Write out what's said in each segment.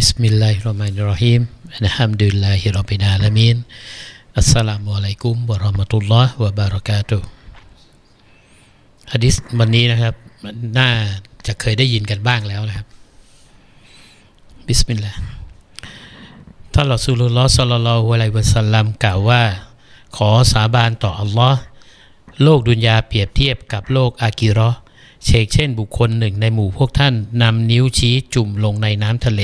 Bismillahirrahmanirrahim Alhamdulillahirabbil alamin Assalamualaikum warahmatullahi wabarakatuh ฮะดิษวันนี้นะครับ น่าจะเคยได้ยินกันบ้างแล้วนะครับ บิสมิลลาห์ท่านลอสูลุลลอฮ์สัลลัลลอฮุอะลัยวะสัลลัมกล่าวว่า ขอสาบานต่ออัลลอฮ์โลกดุนยาเปรียบเทียบกับโลกอากิรอ เชกเช่นบุคคลหนึ่งในหมู่พวกท่านนำนิ้วชี้จุ่มลงในน้ำทะเล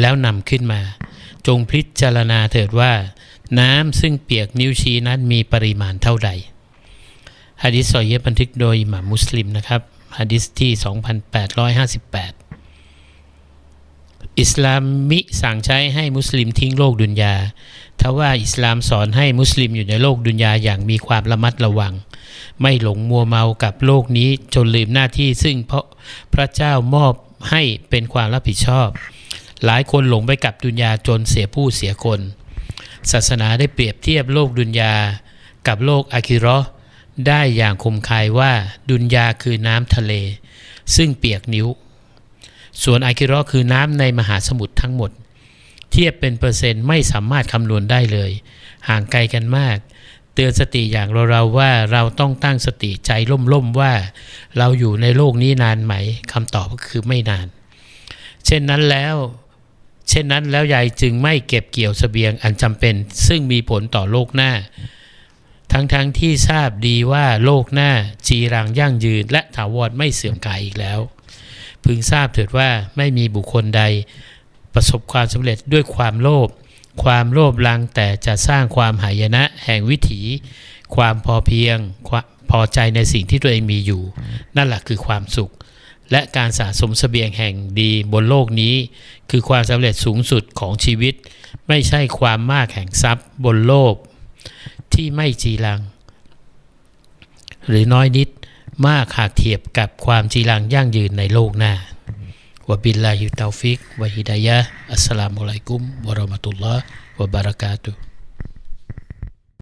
แล้วนำขึ้นมา จงพิจารณาเถิดว่า น้ำซึ่งเปียกนิ้วชี้นั้นมีปริมาณเท่าใดฮะดิษซอยเยบันทึกโดยหม่ามมุสลิมนะครับฮะดิษที่ 2858 อิสลามมิสั่งใช้ให้มุสลิมทิ้งโลกดุนยาทว่าอิสลามสอนให้มุสลิมอยู่ในโลกดุนยาอย่างมีความระมัดระวัง ไม่หลงมัวเมากับโลกนี้จนลืมหน้าที่ซึ่งเพราะพระเจ้ามอบให้เป็นความรับผิดชอบ หลายคนหลงไปกับดุนยาจนเสียผู้เสียคน ศาสนาได้เปรียบเทียบโลกดุนยากับโลกอาคิราะห์ได้อย่างคมคายว่าดุนยาคือน้ำทะเล ซึ่งเปียกนิ้ว ส่วนอาคิเราะห์คือน้ำในมหาสมุทรทั้งหมด เทียบเป็นเปอร์เซ็นต์ไม่สามารถคำนวณได้เลย ห่างไกลกันมาก เตือนสติอย่างเราๆว่าเราต้องตั้งสติใจล่มๆว่า เราอยู่ในโลกนี้นานไหมคำตอบก็คือไม่นาน เช่นนั้นแล้วเช่นนั้นแล้วยายจึงไม่เก็บเกี่ยวเสบียงอันจำเป็น ซึ่งมีผลต่อโลกหน้า ทั้งๆทที่ทราบดีว่าโลกหน้าจีรังยั่งยืน และถาวรไม่เสื่อมกายอีกแล้ว พึงทราบเถิดว่าไม่มีบุคคลใด ประสบความสำเร็จด้วยความโลภความโลภลังแต่จะสร้างความหายนะแห่งวิถี ความพอเพียงพอใจในสิ่งที่ตัวเองมีอยู่ นั่นแหละคือความสุข และการสะสมเสบียงแห่งดีบนโลกนี้ คือความสำเร็จสูงสุดของชีวิต ไม่ใช่ความมากแห่งทรัพย์บนโลก ที่ไม่จีรัง หรือน้อยนิด มากหากเทียบกับความจีรังยั่งยืนในโลกหน้าวะบิลลาฮิตาฟิกวะฮิดายะอัสสลามุอะลัยกุมวะเราะมะตุลลอฮ์วะบารากาตุ